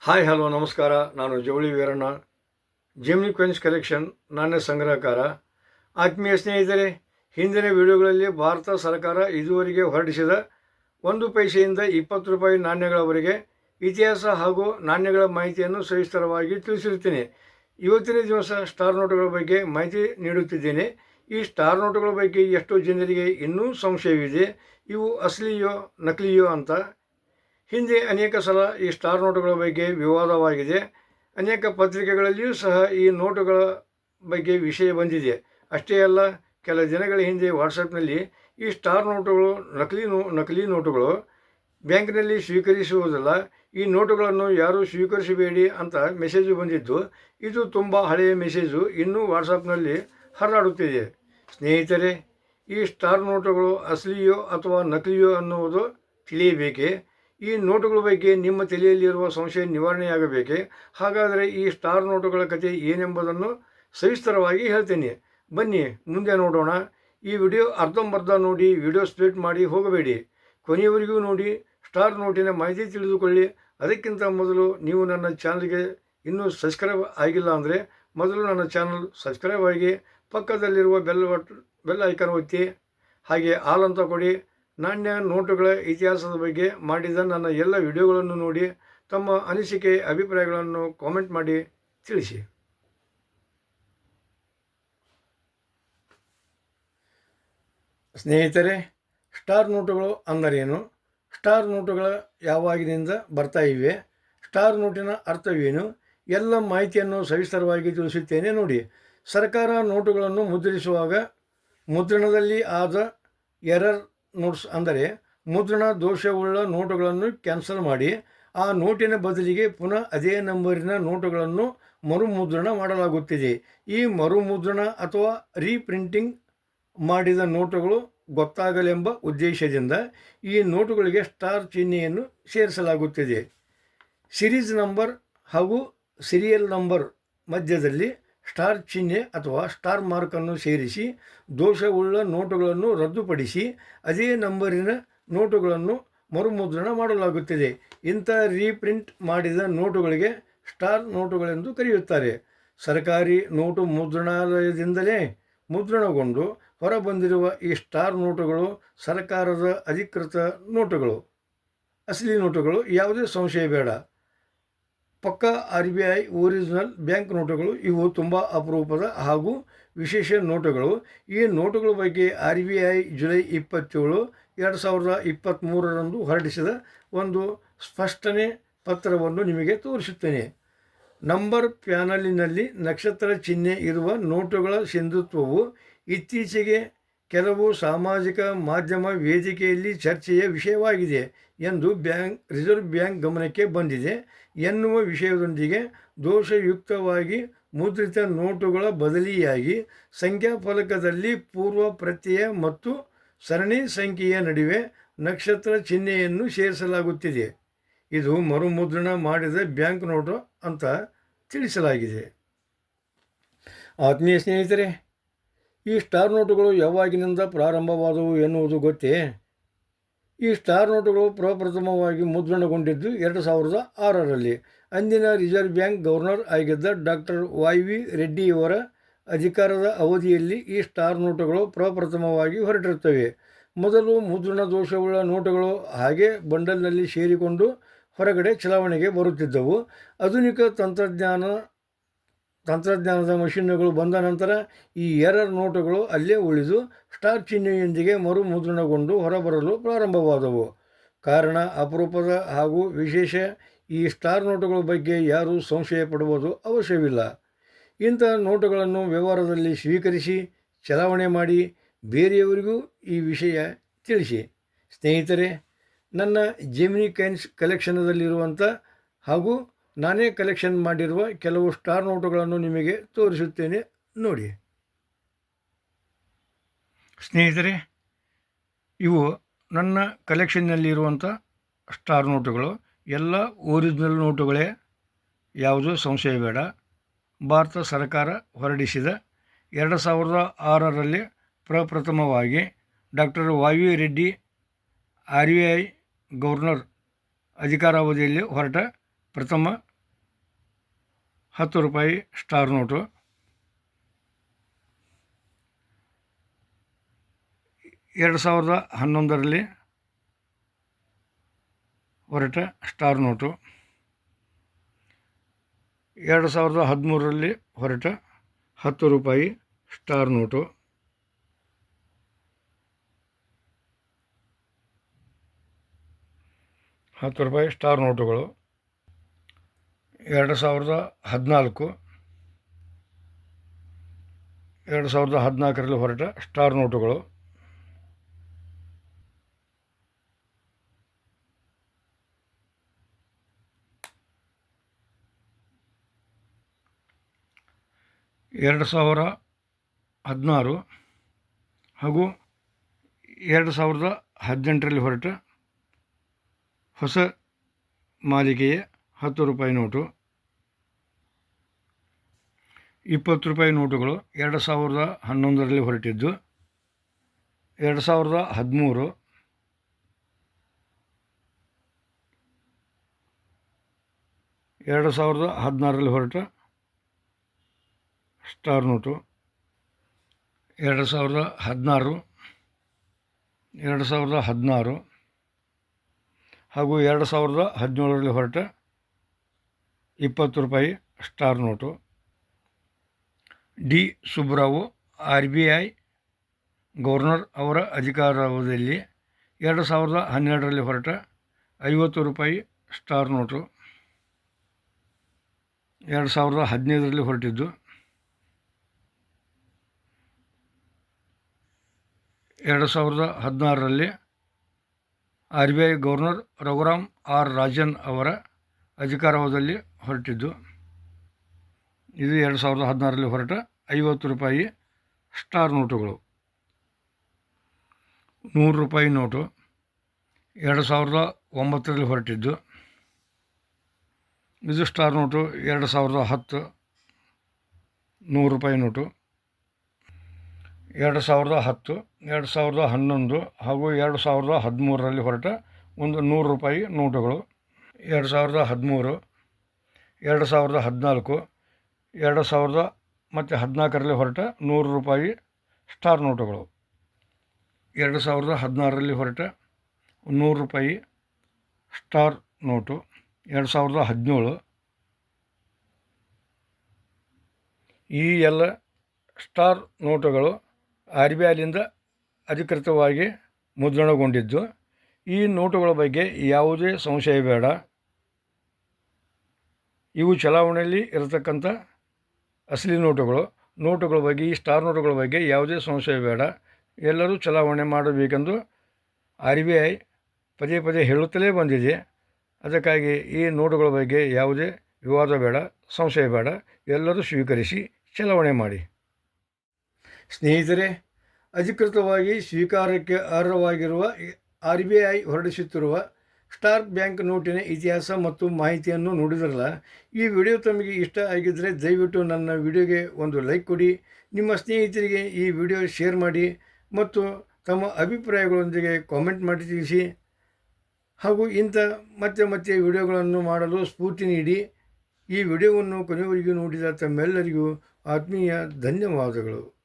Hi, hello, ನಮಸ್ಕಾರ. ನಾನು ಜವಳಿ ವೀರಣ್ಣ. ಜಿಮ್ನಿ ಕ್ವೆನ್ಸ್ ಕಲೆಕ್ಷನ್ ನಾಣ್ಯ ಸಂಗ್ರಹಕಾರ. ಆತ್ಮೀಯ ಸ್ನೇಹಿತರೆ, ಹಿಂದಿನ ವಿಡಿಯೋಗಳಲ್ಲಿ ಭಾರತ ಸರ್ಕಾರ ಇದುವರೆಗೆ ಹೊರಡಿಸಿದ ಒಂದು ಪೈಸೆಯಿಂದ ಇಪ್ಪತ್ತು ರೂಪಾಯಿ ನಾಣ್ಯಗಳವರೆಗೆ ಇತಿಹಾಸ ಹಾಗೂ ನಾಣ್ಯಗಳ ಮಾಹಿತಿಯನ್ನು ಸವಿಸ್ತರವಾಗಿ ತಿಳಿಸಿರುತ್ತೇನೆ. ಇವತ್ತಿನ ದಿವಸ ಸ್ಟಾರ್ ನೋಟುಗಳ ಬಗ್ಗೆ ಮಾಹಿತಿ ನೀಡುತ್ತಿದ್ದೇನೆ. ಈ ಸ್ಟಾರ್ ನೋಟುಗಳ ಬಗ್ಗೆ ಎಷ್ಟೋ ಜನರಿಗೆ ಇನ್ನೂ ಸಂಶಯವಿದೆ. ಇವು ಅಸಲಿಯೋ, ನಕಲಿಯೋ ಅಂತ ಹಿಂದೆ ಅನೇಕ ಸಲ ಈ ಸ್ಟಾರ್ ನೋಟುಗಳ ಬಗ್ಗೆ ವಿವಾದವಾಗಿದೆ. ಅನೇಕ ಪತ್ರಿಕೆಗಳಲ್ಲಿಯೂ ಸಹ ಈ ನೋಟುಗಳ ಬಗ್ಗೆ ವಿಷಯ ಬಂದಿದೆ. ಅಷ್ಟೇ ಅಲ್ಲ, ಕೆಲ ದಿನಗಳ ಹಿಂದೆ ವಾಟ್ಸಪ್ನಲ್ಲಿ ಈ ಸ್ಟಾರ್ ನೋಟುಗಳು, ನಕಲಿ ನೋ, ನಕಲಿ ನೋಟುಗಳು ಬ್ಯಾಂಕ್ನಲ್ಲಿ ಸ್ವೀಕರಿಸುವುದಿಲ್ಲ, ಈ ನೋಟುಗಳನ್ನು ಯಾರೂ ಸ್ವೀಕರಿಸಬೇಡಿ ಅಂತ ಮೆಸೇಜು ಬಂದಿದ್ದು, ಇದು ತುಂಬ ಹಳೆಯ ಮೆಸೇಜು, ಇನ್ನೂ ವಾಟ್ಸಪ್ನಲ್ಲಿ ಹರಡುತ್ತಿದೆ ಸ್ನೇಹಿತರೆ, ಈ ಸ್ಟಾರ್ ನೋಟುಗಳು ಅಸಲಿಯೋ ಅಥವಾ ನಕಲಿಯೋ ಅನ್ನುವುದು ತಿಳಿಯಬೇಕೇ? ಈ ನೋಟುಗಳ ಬಗ್ಗೆ ನಿಮ್ಮ ತಲೆಯಲ್ಲಿರುವ ಸಂಶಯ ನಿವಾರಣೆಯಾಗಬೇಕೆ? ಹಾಗಾದರೆ ಈ ಸ್ಟಾರ್ ನೋಟುಗಳ ಕಥೆ ಏನೆಂಬುದನ್ನು ಸವಿಸ್ತರವಾಗಿ ಹೇಳ್ತೇನೆ. ಬನ್ನಿ, ಮುಂದೆ ನೋಡೋಣ. ಈ ವಿಡಿಯೋ ಅರ್ಧಂಬರ್ಧ ನೋಡಿ ವಿಡಿಯೋ ಸ್ಪ್ಲಿಟ್ ಮಾಡಿ ಹೋಗಬೇಡಿ. ಕೊನೆಯವರೆಗೂ ನೋಡಿ, ಸ್ಟಾರ್ ನೋಟಿನ ಮಾಹಿತಿ ತಿಳಿದುಕೊಳ್ಳಿ. ಅದಕ್ಕಿಂತ ಮೊದಲು ನೀವು ನನ್ನ ಚಾನಲ್ಗೆ ಇನ್ನೂ ಸಬ್ಸ್ಕ್ರೈಬ್ ಆಗಿಲ್ಲ ಅಂದರೆ ಮೊದಲು ನನ್ನ ಚಾನಲ್ ಸಬ್ಸ್ಕ್ರೈಬ್ ಆಗಿ ಪಕ್ಕದಲ್ಲಿರುವ ಬೆಲ್ ಬೆಲ್ ಐಕನ್ ಒತ್ತಿ, ಹಾಗೆ ಹಾಲಂತ ಕೊಡಿ. ನಾಣ್ಯ, ನೋಟುಗಳ ಇತಿಹಾಸದ ಬಗ್ಗೆ ಮಾಡಿದ ನನ್ನ ಎಲ್ಲ ವಿಡಿಯೋಗಳನ್ನು ನೋಡಿ ತಮ್ಮ ಅನಿಸಿಕೆ, ಅಭಿಪ್ರಾಯಗಳನ್ನು ಕಾಮೆಂಟ್ ಮಾಡಿ ತಿಳಿಸಿ. ಸ್ನೇಹಿತರೆ, ಸ್ಟಾರ್ ನೋಟುಗಳು ಅಂದರೇನು? ಸ್ಟಾರ್ ನೋಟುಗಳು ಯಾವಾಗಿನಿಂದ ಬರ್ತಾ ಇವೆ? ಸ್ಟಾರ್ ನೋಟಿನ ಅರ್ಥವೇನು? ಎಲ್ಲ ಮಾಹಿತಿಯನ್ನು ಸವಿಸ್ತರವಾಗಿ ತಿಳಿಸುತ್ತೇನೆ ನೋಡಿ. ಸರ್ಕಾರ ನೋಟುಗಳನ್ನು ಮುದ್ರಿಸುವಾಗ ಮುದ್ರಣದಲ್ಲಿ ಆದ ಎರರ್ ನೋಟ್ಸ್ ಅಂದರೆ ಮುದ್ರಣ, ದೋಷವುಳ್ಳ ನೋಟುಗಳನ್ನು ಕ್ಯಾನ್ಸಲ್ ಮಾಡಿ, ಆ ನೋಟಿನ ಬದಲಿಗೆ ಪುನಃ ಅದೇ ನಂಬರಿನ ನೋಟುಗಳನ್ನು ಮರುಮುದ್ರಣ ಮಾಡಲಾಗುತ್ತಿದೆ. ಈ ಮರುಮುದ್ರಣ ಅಥವಾ ರೀಪ್ರಿಂಟಿಂಗ್ ಮಾಡಿದ ನೋಟುಗಳು ಗೊತ್ತಾಗಲೆಂಬ ಉದ್ದೇಶದಿಂದ ಈ ನೋಟುಗಳಿಗೆ ಸ್ಟಾರ್ ಚಿಹ್ನೆಯನ್ನು ಸೇರಿಸಲಾಗುತ್ತಿದೆ. ಸಿರೀಸ್ ನಂಬರ್ ಹಾಗೂ ಸೀರಿಯಲ್ ನಂಬರ್ ಮಧ್ಯದಲ್ಲಿ ಸ್ಟಾರ್ ಚಿಹ್ನೆ ಅಥವಾ ಸ್ಟಾರ್ ಮಾರ್ಕನ್ನು ಸೇರಿಸಿ ದೋಷವುಳ್ಳ ನೋಟುಗಳನ್ನು ರದ್ದುಪಡಿಸಿ ಅದೇ ನಂಬರಿನ ನೋಟುಗಳನ್ನು ಮರುಮುದ್ರಣ ಮಾಡಲಾಗುತ್ತದೆ. ಇಂಥ ರೀಪ್ರಿಂಟ್ ಮಾಡಿದ ನೋಟುಗಳಿಗೆ ಸ್ಟಾರ್ ನೋಟುಗಳೆಂದು ಕರೆಯುತ್ತಾರೆ. ಸರ್ಕಾರಿ ನೋಟು ಮುದ್ರಣಾಲಯದಿಂದಲೇ ಮುದ್ರಣಗೊಂಡು ಹೊರಬಂದಿರುವ ಈ ಸ್ಟಾರ್ ನೋಟುಗಳು ಸರ್ಕಾರದ ಅಧಿಕೃತ ನೋಟುಗಳು. ಅಸಲಿ ನೋಟುಗಳು ಯಾವುದೇ ಸಂಶಯ ಬೇಡ. ಪಕ್ಕ R B I, original bank ನೋಟುಗಳು ಇವು ತುಂಬ ಅಪರೂಪದ ಹಾಗೂ ವಿಶೇಷ ನೋಟುಗಳು. ಈ ನೋಟುಗಳ ಬಗ್ಗೆ ಆರ್ ಬಿ ಐ ಜುಲೈ ಇಪ್ಪತ್ತೇಳು, ಎರಡು ಸಾವಿರದ ಇಪ್ಪತ್ತ್ಮೂರರಂದು ಹೊರಡಿಸಿದ ಒಂದು ಸ್ಪಷ್ಟನೆ ಪತ್ರವನ್ನು ನಿಮಗೆ ತೋರಿಸುತ್ತೇನೆ. ನಂಬರ್ ಪ್ಯಾನಲಿನಲ್ಲಿ ನಕ್ಷತ್ರ ಚಿಹ್ನೆ ಇರುವ ನೋಟುಗಳ ಸಿಂಧುತ್ವವು ಇತ್ತೀಚೆಗೆ ಕೆಲವು ಸಾಮಾಜಿಕ ಮಾಧ್ಯಮ ವೇದಿಕೆಯಲ್ಲಿ ಚರ್ಚೆಯ ವಿಷಯವಾಗಿದೆ ಎಂದು ಬ್ಯಾಂಕ್, ರಿಸರ್ವ್ ಬ್ಯಾಂಕ್ ಗಮನಕ್ಕೆ ಬಂದಿದೆ. ಎನ್ನುವ ವಿಷಯದೊಂದಿಗೆ ದೋಷಯುಕ್ತವಾಗಿ ಮುದ್ರಿತ ನೋಟುಗಳ ಬದಲಿಯಾಗಿ ಸಂಖ್ಯಾಫಲಕದಲ್ಲಿ ಪೂರ್ವ ಪ್ರತ್ಯಯ ಮತ್ತು ಸರಣಿ ಸಂಖ್ಯೆಯ ನಡುವೆ ನಕ್ಷತ್ರ ಚಿಹ್ನೆಯನ್ನು ಸೇರಿಸಲಾಗುತ್ತಿದೆ. ಇದು ಮರುಮುದ್ರಣ ಮಾಡಿದ ಬ್ಯಾಂಕ್ ನೋಟು ಅಂತ ತಿಳಿಸಲಾಗಿದೆ. ಆತ್ಮೀಯ ಸ್ನೇಹಿತರೆ ಈ ಸ್ಟಾರ್ ನೋಟುಗಳು ಯಾವಾಗಿನಿಂದ ಪ್ರಾರಂಭವಾದವು ಎನ್ನುವುದು ಗೊತ್ತೇ? ಈ ಸ್ಟಾರ್ ನೋಟುಗಳು ಪ್ರಪ್ರಥಮವಾಗಿ ಮುದ್ರಣಗೊಂಡಿದ್ದು ಎರಡು ಸಾವಿರದ ಆರರಲ್ಲಿ. ಅಂದಿನ ರಿಸರ್ವ್ ಬ್ಯಾಂಕ್ ಗವರ್ನರ್ ಆಗಿದ್ದ ಡಾಕ್ಟರ್ ವೈ ವಿ ರೆಡ್ಡಿಯವರ ಅಧಿಕಾರದ ಅವಧಿಯಲ್ಲಿ ಈ ಸ್ಟಾರ್ ನೋಟುಗಳು ಪ್ರಪ್ರಥಮವಾಗಿ ಹೊರಟಿರುತ್ತವೆ. ಮೊದಲು ಮುದ್ರಣ ದೋಷವುಳ್ಳ ನೋಟುಗಳು ಹಾಗೆ ಬಂಡಲ್ನಲ್ಲಿ ಸೇರಿಕೊಂಡು ಹೊರಗಡೆ ಚಲಾವಣೆಗೆ ಬರುತ್ತಿದ್ದವು. ಆಧುನಿಕ ತಂತ್ರಜ್ಞಾನ ತಂತ್ರಜ್ಞಾನದ ಮಷಿನ್ನುಗಳು ಬಂದ ನಂತರ ಈ ಎರರ್ ನೋಟುಗಳು ಅಲ್ಲೇ ಉಳಿದು ಸ್ಟಾರ್ ಚಿಹ್ನೆಯೊಂದಿಗೆ ಮರು ಮುದ್ರಣಗೊಂಡು ಹೊರಬರಲು ಪ್ರಾರಂಭವಾದವು. ಕಾರಣ ಅಪರೂಪದ ಹಾಗೂ ವಿಶೇಷ ಈ ಸ್ಟಾರ್ ನೋಟುಗಳ ಬಗ್ಗೆ ಯಾರೂ ಸಂಶಯ ಪಡುವುದು ಅವಶ್ಯವಿಲ್ಲ. ಇಂಥ ನೋಟುಗಳನ್ನು ವ್ಯವಹಾರದಲ್ಲಿ ಸ್ವೀಕರಿಸಿ, ಚಲಾವಣೆ ಮಾಡಿ, ಬೇರೆಯವರಿಗೂ ಈ ವಿಷಯ ತಿಳಿಸಿ. ಸ್ನೇಹಿತರೆ, ನನ್ನ ಜೆಮಿನಿ ಕೈನ್ಸ್ ಕಲೆಕ್ಷನದಲ್ಲಿರುವಂಥ ಹಾಗೂ ನಾನೇ ಕಲೆಕ್ಷನ್ ಮಾಡಿರುವ ಕೆಲವು ಸ್ಟಾರ್ ನೋಟುಗಳನ್ನು ನಿಮಗೆ ತೋರಿಸುತ್ತೇನೆ ನೋಡಿ. ಸ್ನೇಹಿತರೆ, ಇವು ನನ್ನ ಕಲೆಕ್ಷನ್ನಲ್ಲಿರುವಂಥ ಸ್ಟಾರ್ ನೋಟುಗಳು ಎಲ್ಲ ಒರಿಜಿನಲ್ ನೋಟುಗಳೇ ಯಾವುದೂ ಸಂಶಯ ಬೇಡ. ಭಾರತ ಸರ್ಕಾರ ಹೊರಡಿಸಿದ ಎರಡು ಸಾವಿರದ ಆರರಲ್ಲಿ ಪ್ರಪ್ರಥಮವಾಗಿ doctor Vayu Reddy, R B I governor ಅಧಿಕಾರಾವಧಿಯಲ್ಲಿ ಹೊರಟ ಪ್ರಥಮ ಹತ್ತು ರೂಪಾಯಿ ಸ್ಟಾರ್ ನೋಟು. ಎರಡು ಸಾವಿರದ ಹನ್ನೊಂದರಲ್ಲಿ ಹೊರಟ ಸ್ಟಾರ್ ನೋಟು. ಎರಡು ಸಾವಿರದ ಹದಿಮೂರರಲ್ಲಿ ಹೊರಟ ಹತ್ತು ರೂಪಾಯಿ ಸ್ಟಾರ್ ನೋಟು. ಹತ್ತು ರೂಪಾಯಿ ಸ್ಟಾರ್ ನೋಟುಗಳು. ಎರಡು ಸಾವಿರದ ಹದಿನಾಲ್ಕು, ಎರಡು ಸಾವಿರದ ಹದಿನಾಲ್ಕರಲ್ಲಿ ಹೊರಟ ಸ್ಟಾರ್ ನೋಟುಗಳು. ಎರಡು ಸಾವಿರ ಹದಿನಾರು ಹಾಗೂ ಎರಡು ಸಾವಿರದ ಹದಿನೆಂಟರಲ್ಲಿ ಹೊರಟ ಹೊಸ ಮಾಲಿಕೆಯ ಹತ್ತು ರೂಪಾಯಿ ನೋಟು. ಇಪ್ಪತ್ತು ರೂಪಾಯಿ ನೋಟುಗಳು ಎರಡು ಸಾವಿರದ ಹನ್ನೊಂದರಲ್ಲಿ ಹೊರಟಿದ್ದು, ಎರಡು ಸಾವಿರದ ಹದಿಮೂರು, ಎರಡು ಸಾವಿರದ ಹದಿನಾರರಲ್ಲಿ ಹೊರಟ ಸ್ಟಾರ್ ನೋಟು, ಎರಡು ಸಾವಿರದ ಹದಿನಾರು, ಎರಡು ಸಾವಿರದ ಹದಿನಾರು ಹಾಗೂ ಎರಡು ಸಾವಿರದ ಹದಿನೇಳರಲ್ಲಿ ಹೊರಟ ಇಪ್ಪತ್ತು ರೂಪಾಯಿ star note. D Subbarao R B I governor ಅವರ ಅಧಿಕಾರಾವಧಿಯಲ್ಲಿ ಎರಡು ಸಾವಿರದ ಹನ್ನೆರಡರಲ್ಲಿ ಹೊರಟ ಐವತ್ತು ರೂಪಾಯಿ ಸ್ಟಾರ್ ನೋಟು ಎರಡು ಸಾವಿರದ ಹದಿನೈದರಲ್ಲಿ ಹೊರಟಿದ್ದು. ಎರಡು ಸಾವಿರದ ಹದಿನಾರರಲ್ಲಿ R B I governor Raghuram R Rajan ಅವರ ಅಧಿಕಾರಾವಧಿಯಲ್ಲಿ ಹೊರಟಿದ್ದು. ಇದು ಎರಡು ಸಾವಿರದ ಹದಿನಾರರಲ್ಲಿ ಹೊರಟ ಐವತ್ತು ರೂಪಾಯಿ ಸ್ಟಾರ್ ನೋಟುಗಳು. ನೂರು ರೂಪಾಯಿ ನೋಟು ಎರಡು ಸಾವಿರದ ಒಂಬತ್ತರಲ್ಲಿ ಹೊರಟಿದ್ದು. ಇದು ಸ್ಟಾರ್ ನೋಟು ಎರಡು ಸಾವಿರದ ಹತ್ತು. ನೂರು ರೂಪಾಯಿ ನೋಟು. ಎರಡು ಸಾವಿರದ ಹತ್ತು, ಎರಡು ಸಾವಿರದ ಹನ್ನೊಂದು ಹಾಗೂ ಎರಡು ಸಾವಿರದ ಹದಿಮೂರರಲ್ಲಿ ಹೊರಟ ಒಂದು ನೂರು ರೂಪಾಯಿ ನೋಟುಗಳು. ಎರಡು ಸಾವಿರದ ಹದಿಮೂರು, ಎರಡು ಸಾವಿರದ ಹದಿನಾಲ್ಕು ಎರಡು ಸಾವಿರದ ಮತ್ತು ಹದಿನಾಲ್ಕರಲ್ಲಿ ಹೊರಟ ನೂರು ರೂಪಾಯಿ ಸ್ಟಾರ್ ನೋಟುಗಳು. ಎರಡು ಸಾವಿರದ ಹದಿನಾರರಲ್ಲಿ ಹೊರಟ ನೂರು ರೂಪಾಯಿ ಸ್ಟಾರ್ ನೋಟು. ಎರಡು ಸಾವಿರದ ಹದಿನೇಳು. ಈ ಎಲ್ಲ ಸ್ಟಾರ್ ನೋಟುಗಳು ಆರ್ ಬಿ ಐಲಿಂದ ಅಧಿಕೃತವಾಗಿ ಮುದ್ರಣಗೊಂಡಿದ್ದು, ಈ ನೋಟುಗಳ ಬಗ್ಗೆ ಯಾವುದೇ ಸಂಶಯ ಬೇಡ. ಇವು ಚಲಾವಣೆಯಲ್ಲಿ ಇರತಕ್ಕಂಥ ಅಸಲಿ ನೋಟುಗಳು, ನೋಟುಗಳ ಬಗ್ಗೆ, ಈ ಸ್ಟಾರ್ ನೋಟುಗಳ ಬಗ್ಗೆ ಯಾವುದೇ ಸಂಶಯ ಬೇಡ. ಎಲ್ಲರೂ ಚಲಾವಣೆ ಮಾಡಬೇಕೆಂದು ಆರ್ ಬಿ ಐ ಪದೇ ಪದೇ ಹೇಳುತ್ತಲೇ ಬಂದಿದೆ. ಅದಕ್ಕಾಗಿ ಈ ನೋಟುಗಳ ಬಗ್ಗೆ ಯಾವುದೇ ವಿವಾದ ಬೇಡ, ಸಂಶಯ ಬೇಡ. ಎಲ್ಲರೂ ಸ್ವೀಕರಿಸಿ ಚಲಾವಣೆ ಮಾಡಿ. ಸ್ನೇಹಿತರೆ, ಅಧಿಕೃತವಾಗಿ ಸ್ವೀಕಾರಕ್ಕೆ ಅರ್ಹವಾಗಿರುವ ಆರ್ ಬಿ ಐ ಹೊರಡಿಸುತ್ತಿರುವ ಸ್ಟಾರ್ ಬ್ಯಾಂಕ್ ನೋಟಿನ ಇತಿಹಾಸ ಮತ್ತು ಮಾಹಿತಿಯನ್ನು ನೋಡಿದ್ರಲ್ಲ? ಈ ವಿಡಿಯೋ ತಮಗೆ ಇಷ್ಟ ಆಗಿದ್ದರೆ ದಯವಿಟ್ಟು ನನ್ನ ವಿಡಿಯೋಗೆ ಒಂದು ಲೈಕ್ ಕೊಡಿ, ನಿಮ್ಮ ಸ್ನೇಹಿತರಿಗೆ ಈ ವಿಡಿಯೋ ಶೇರ್ ಮಾಡಿ ಮತ್ತು ತಮ್ಮ ಅಭಿಪ್ರಾಯಗಳೊಂದಿಗೆ ಕಾಮೆಂಟ್ ಮಾಡಿ ತಿಳಿಸಿ. ಹಾಗೂ ಇಂಥ ಮತ್ತೆ ಮತ್ತೆ ವಿಡಿಯೋಗಳನ್ನು ಮಾಡಲು ಸ್ಫೂರ್ತಿ ನೀಡಿ. ಈ ವಿಡಿಯೋವನ್ನು ಕೊನೆಯವರೆಗೂ ನೋಡಿದ ತಮ್ಮೆಲ್ಲರಿಗೂ ಆತ್ಮೀಯ ಧನ್ಯವಾದಗಳು.